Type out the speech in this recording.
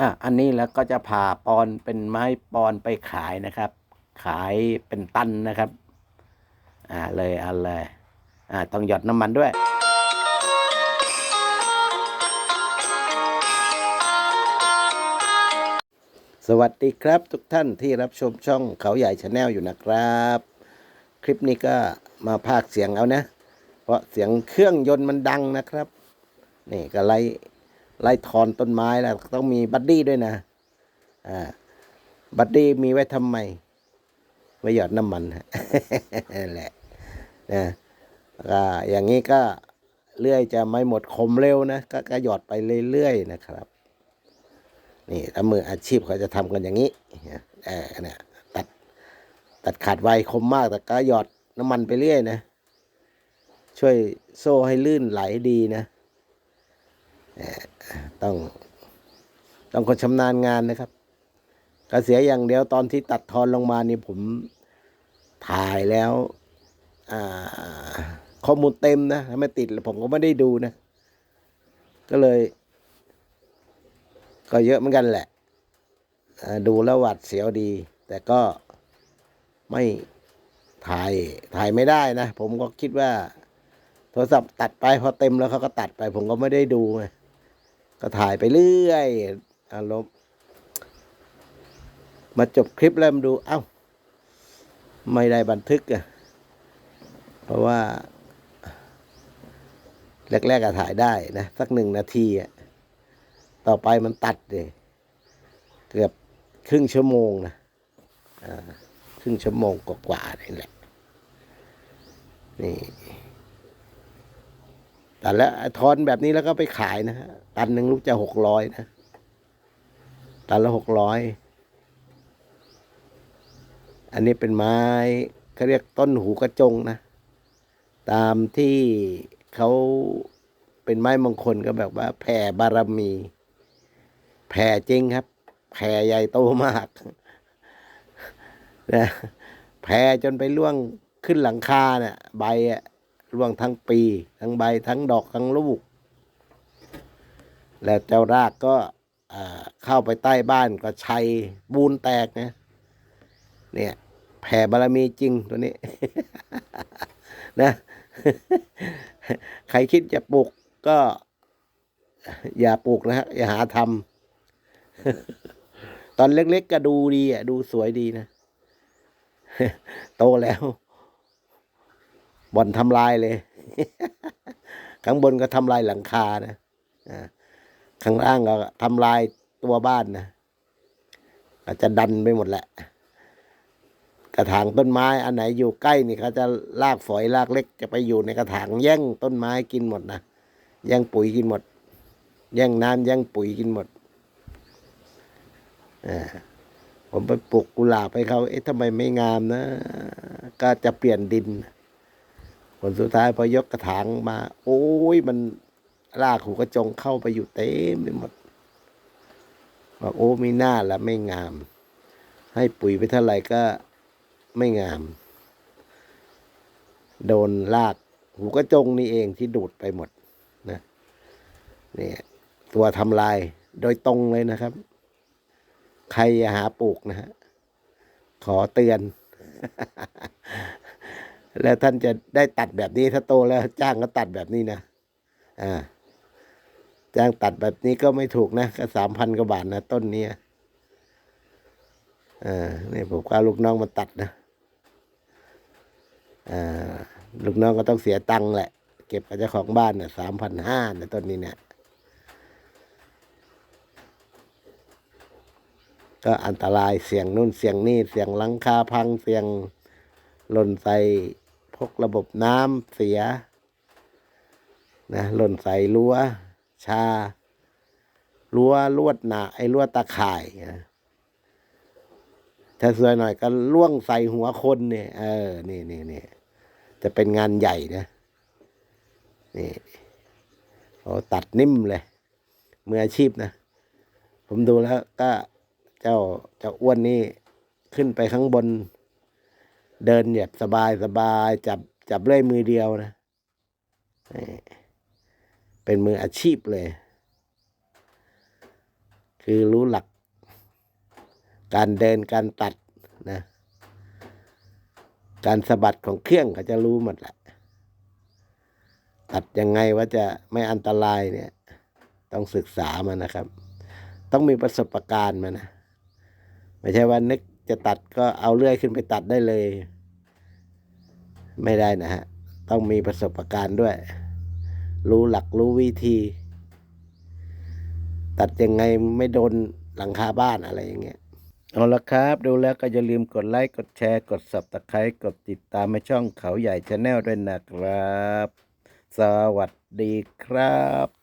อะอันนี้แล้วก็จะผ่าปอนเป็นไม้ปอนไปขายนะครับ ขายเป็นตันนะครับ อ่าเลยอันเลยอ่าต้องหยดน้ำมันด้วยสวัสดีครับทุกท่านที่รับชมช่องเขาใหญ่ชาแนลอยู่นะครับ คลิปนี้ก็มาพากเสียงเอานะ เพราะเสียงเครื่องยนต์มันดังนะครับ นี่ก็ไล่ ไล่ถอนต้นไม้แล้วต้องมีบัดดี้ด้วยนะอ่าบัดดี้มีไว้ทำไมไว้หยอดน้ำมันฮะแหละนะก็อย่างนี้ก็เลื่อยจะไม่หมดคมเร็วนะก็ก็หยอดไปเรื่อยๆนะครับ นี่ถ้ามืออาชีพเขาจะทำกันอย่างนี้เออเนี่ยตัดตัดขาดไวคมมาก แต่ก็หยอดน้ำมันไปเรื่อยนะ ช่วยโซ่ให้ลื่นไหลดีนะ ต้องต้องคนชำนาญงานนะครับก็เสียอย่างเดียวตอนที่ตัดทอนลงมานี่ผมถ่ายแล้วข้อมูลเต็มนะไม่ติดผมก็ไม่ได้ดูนะ ก็เลย ก็เยอะเหมือนกันแหละ ดูแล้วหวัดเสียวดี แต่ก็ไม่ถ่ายถ่ายไม่ได้นะ ผมก็คิดว่า โทรศัพท์ตัดไปพอเต็มแล้วเขาก็ตัดไป ผมก็ไม่ได้ดูไง ก็ถ่ายไปเรื่อยอารมณ์มาจบคลิปแล้วมาดู เอ้า ไม่ได้บันทึกอะเพราะว่า แรกๆก็ถ่ายได้นะ สักหนึ่งนาทีอะต่อไปมันตัดเลยเกือบครึ่งชั่วโมงนะอ่าครึ่งชั่วโมงกว่าๆนี่แหละ นี่ ตัดแล้วทอนแบบนี้แล้วก็ไปขายนะฮะตันหนึ่งลูกจะหกร้อยนะ ตันละหกร้อยอันนี้เป็นไม้เขาเรียกต้นหูกระจงนะ ตามที่เขาเป็นไม้มงคลก็แบบว่า แผ่บารมี แผ่จริงครับ แผ่ใหญ่โตมากนะแผ่จนไปล่วงขึ้นหลังคาเนี่ยใบอะ ร่วงทั้งปี ทั้งใบทั้งดอกทั้งลูก แล้วเจ้ารากก็เข้าไปใต้บ้านก็ชัยบูนแตกนะเนี่ยแผ่บารมีจริงตัวนี้ นะ ใครคิดจะปลูกก็ อย่าปลูกนะฮะอย่าหาทำตอนเล็กๆก็ดูดีอะ ดูสวยดีนะ โตแล้ว บ่อนทำลายเลย ข้างบนก็ทำลายหลังคานะอ่าข้างล่างก็ทำลายตัวบ้านนะก็จะดันไปหมดแหละ กระถางต้นไม้ อันไหนอยู่ใกล้นี่เขาจะลากฝอยลากเล็กจะไปอยู่ในกระถางแย่งต้นไม้กินหมดนะแย่งปุ๋ยกินหมด แย่งน้ำแย่งปุ๋ยกินหมดอ่าผมไปปลูกกุหลาบให้เขา เอ๊ะทำไมไม่งามนะ ก็จะเปลี่ยนดิน ผลสุดท้ายพอยกกระถางมา โอ้ยมันรากหูกระจงเข้าไปอยู่เต็มไปหมดบอกโอ้มีหน้าละไม่งาม ให้ปุ๋ยไปเท่าไหร่ก็ไม่งาม โดนรากหูกระจงนี่เองที่ดูดไปหมดนะนี่ตัวทำลายโดยตรงเลยนะครับ ใครหาปลูกนะฮะขอเตือน แล้วท่านจะได้ตัดแบบนี้ถ้าโตแล้วจ้างก็ตัดแบบนี้นะอ่าจ้างตัดแบบนี้ก็ไม่ถูกนะก็สามพันกว่าบาทนะต้นนี้อ่านี่ผมก็ลูกน้องมาตัดนะอ่าลูกน้องก็ต้องเสียตังค์แหละ เก็บกับเจ้าของบ้านเนี่ยสามพันห้าเนี่ยต้นนี้เนี่ยก็อันตรายเสียงนู่นเสียงนี่เสียงหลังคาพังเสียง หล่นใส่พกระบบน้ำเสียนะหล่นใส่รั้วชารั้วลวดหนาไอ้รั้วตาข่ายนะถ้าสวยหน่อยก็ล่วงใส่หัวคนเนี่ย เออ นี่นี่นี่จะเป็นงานใหญ่นะ นี่โอ้ตัดนิ่มเลยมืออาชีพนะ ผมดูแล้วก็เจ้าเจ้าอ้วนนี่ขึ้นไปข้างบน เดินแบบสบายสบายจับจับเลื่อยมือเดียวนะ เป็นมืออาชีพเลยคคือรู้หลัก การเดินการตัดนะ การสะบัดของเครื่องเขาจะรู้หมดแหละ ตัดยังไงว่าจะไม่อันตรายเนี่ย ต้องศึกษามานะครับ ต้องมีประสบการณ์มานะ ไม่ใช่ว่านึก จะตัดก็เอาเลื่อยขึ้นไปตัดได้เลย ไม่ได้นะฮะ ต้องมีประสบการณ์ด้วย รู้หลักรู้วิธี ตัดยังไงไม่โดนหลังคาบ้านอะไรอย่างเงี้ยเอาละครับ ดูแล้วก็อย่าลืมกดไลค์ กดแชร์ กด subscribe กดติดตามให้ช่องเขาใหญ่ชาแนลด้วยนะครับ สวัสดีครับ